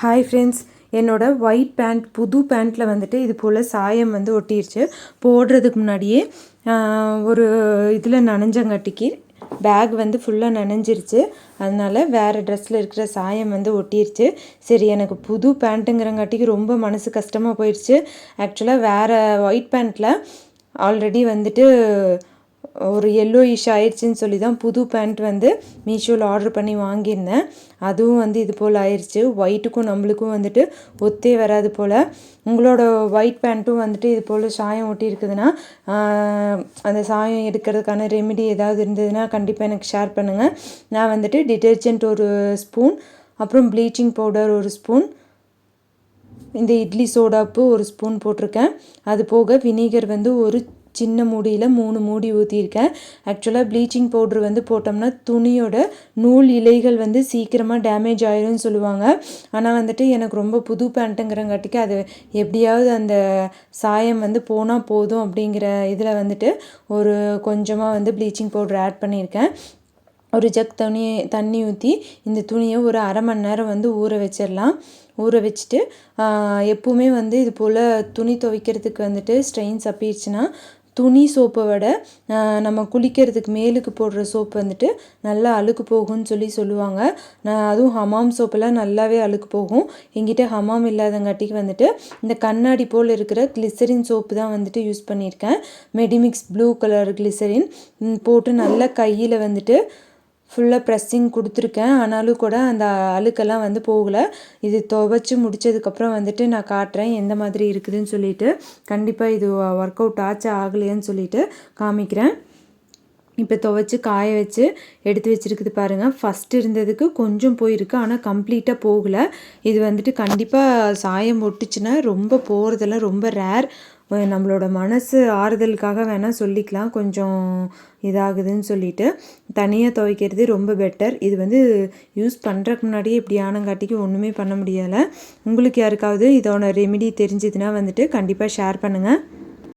Hi friends என்னோடய white pant புது பேண்ட்டில் வந்துட்டு இது போல் சாயம் வந்து ஒட்டிடுச்சு போடுறதுக்கு முன்னாடியே ஒரு இதில் நனைஞ்சங்காட்டிக்கு பேக் வந்து ஃபுல்லாக நனைஞ்சிருச்சு. அதனால வேறு ட்ரெஸ்ஸில் இருக்கிற சாயம் வந்து ஒட்டிருச்சு. சரி எனக்கு புது பேண்ட்டுங்கிறங்காட்டிக்கு ரொம்ப மனசு கஷ்டமாக போயிடுச்சு ஆக்சுவலாக வேறு ஒயிட் பேண்ட்டில் ஆல்ரெடி வந்துட்டு ஒரு எல்லோ இஷ் ஆயிடுச்சுன்னு சொல்லி தான் புது பேண்ட் வந்து மீஷோவில் ஆர்டர் பண்ணி வாங்கியிருந்தேன். அதுவும் வந்து இது போல் ஆயிடுச்சு ஒயிட்டுக்கும் நம்மளுக்கும் வந்துட்டு ஒத்தே வராது போல். உங்களோட ஒயிட் பேண்ட்டும் வந்துட்டு இது போல் சாயம் ஒட்டி இருக்குதுன்னா அந்த சாயம் எடுக்கிறதுக்கான ரெமிடி ஏதாவது இருந்ததுன்னா கண்டிப்பாக எனக்கு ஷேர் பண்ணுங்கள் நான் வந்துட்டு டிட்டர்ஜென்ட் ஒரு ஸ்பூன் அப்புறம் ப்ளீச்சிங் பவுடர் ஒரு ஸ்பூன் இந்த இட்லி சோடாப்பு ஒரு ஸ்பூன் போட்டிருக்கேன். அது போக வினிகர் வந்து ஒரு சின்ன மூடியில் மூணு மூடி ஊற்றிருக்கேன் ஆக்சுவலாக ப்ளீச்சிங் பவுட்ரு வந்து போட்டோம்னா துணியோட நூல் இலைகள் வந்து சீக்கிரமாக டேமேஜ் ஆயிரும்னு சொல்லுவாங்க. ஆனால் வந்துட்டு எனக்கு ரொம்ப புது பேண்ட்டுங்கிறங்காட்டிக்கு அது எப்படியாவது அந்த சாயம் வந்து போனால் போதும் அப்படிங்கிற இதில் வந்துட்டு ஒரு கொஞ்சமாக வந்து ப்ளீச்சிங் பவுட்ரு ஆட் பண்ணியிருக்கேன். ஒரு ஜக் தண்ணி தண்ணி ஊற்றி இந்த துணியை ஒரு அரை மணி நேரம் வந்து ஊற வச்சிடலாம் ஊற வச்சுட்டு எப்போவுமே வந்து இது போல் துணி துவைக்கிறதுக்கு வந்துட்டு ஸ்ட்ரெயின்ஸ் அப்பிடுச்சுன்னா துணி சோப்பை விட நம்ம குளிக்கிறதுக்கு மேலுக்கு போடுற சோப்பு வந்துட்டு நல்லா அழுக்கு போகும்னு சொல்லி சொல்லுவாங்க. நான் அதுவும் ஹமாம் சோப்பெல்லாம் நல்லாவே அழுக்கு போகும். எங்கிட்ட ஹமாம் இல்லாதங்காட்டிக்கு வந்துட்டு இந்த கண்ணாடி போல் இருக்கிற கிளிசரின் சோப்பு தான் வந்துட்டு யூஸ் பண்ணியிருக்கேன். மெடிமிக்ஸ் ப்ளூ கலர் கிளிசரின் போட்டு நல்லா கையில் வந்துட்டு ஃபுல்லாக ப்ரெஸ்ஸிங் கொடுத்துருக்கேன். ஆனாலும் கூட அந்த அழுக்கெல்லாம் வந்து போகலை. இது துவைச்சி முடிச்சதுக்கப்புறம் வந்துட்டு நான் காட்டுறேன். எந்த மாதிரி இருக்குதுன்னு சொல்லிட்டு. கண்டிப்பாக இது ஒர்க் அவுட் ஆச்சு ஆகலையான்னு சொல்லிட்டு காமிக்கிறேன். இப்போ துவைச்சி காய வச்சு எடுத்து வச்சிருக்குது பாருங்கள் ஃபஸ்ட்டு இருந்ததுக்கு கொஞ்சம் போயிருக்கு ஆனால் கம்ப்ளீட்டாக போகலை. இது வந்துட்டு கண்டிப்பாக சாயம் ஒட்டுச்சுன்னா ரொம்ப போகிறதெல்லாம் ரொம்ப ரேர் நம்மளோட மனசு ஆறுதலுக்காக வேணால் சொல்லிக்கலாம். கொஞ்சம் இதாகுதுன்னு சொல்லிட்டு. தனியாக துவைக்கிறது ரொம்ப பெட்டர் இது வந்து யூஸ் பண்ணுறக்கு முன்னாடியே இப்படி ஆனங்காட்டிக்கு ஒன்றுமே பண்ண முடியலை. உங்களுக்கு யாருக்காவது இதோட ரெமிடி தெரிஞ்சதுன்னா வந்துட்டு கண்டிப்பாக ஷேர் பண்ணுங்கள்